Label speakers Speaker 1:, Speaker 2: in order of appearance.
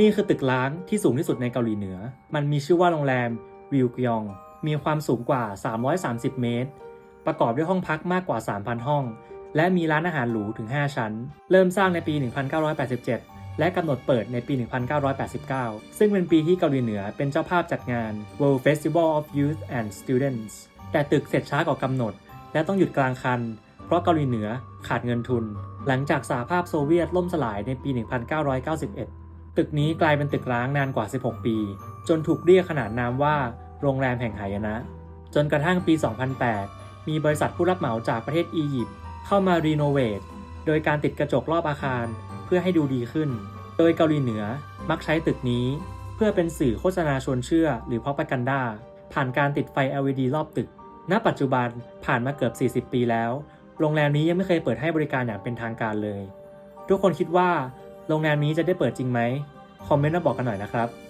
Speaker 1: นี่คือตึกล้างที่สูงที่สุดในเกาหลีเหนือ มันมีชื่อว่าโรงแรมวิวกยอง มีความสูงกว่า 330 เมตร ประกอบด้วยห้องพักมากกว่า 3,000 ห้อง และมีร้านอาหารหรูถึง 5 ชั้น เริ่มสร้างในปี 1987 และกำหนดเปิดในปี 1989 ซึ่งเป็นปีที่เกาหลีเหนือเป็นเจ้าภาพจัดงาน World Festival of Youth and Students แต่ตึกเสร็จช้ากว่ากำหนด และต้องหยุดกลางคัน เพราะเกาหลีเหนือขาดเงินทุน หลังจากสหภาพโซเวียตล่มสลายในปี 1991 ตึกนี้กลายเป็นตึกร้างนานกว่า 16 ปี จนถูกเรียกขนานนามว่าโรงแรมแห่งหายนะ จนกระทั่งปี 2008 มีบริษัทผู้รับเหมาจากประเทศอียิปต์เข้ามารีโนเวทโดยการติดกระจกรอบอาคารเพื่อให้ดูดีขึ้น โดยเกาหลีเหนือมักใช้ตึกนี้ เพื่อเป็นสื่อโฆษณาชวนเชื่อหรือพ r o ป a กันดาผ่านการติดไฟ LED รอบตึก ณ ปัจจุบันผ่านมาเกือบ 40 ปีแล้ว โรงแรมนี้ยังไม่เคยเปิดให้บริการอย่างเป็นทางการเลย ทุกคนคิดว่า โรงแรมนี้จะได้เปิดจริงไหม คอมเมนต์มาบอกกันหน่อยนะครับ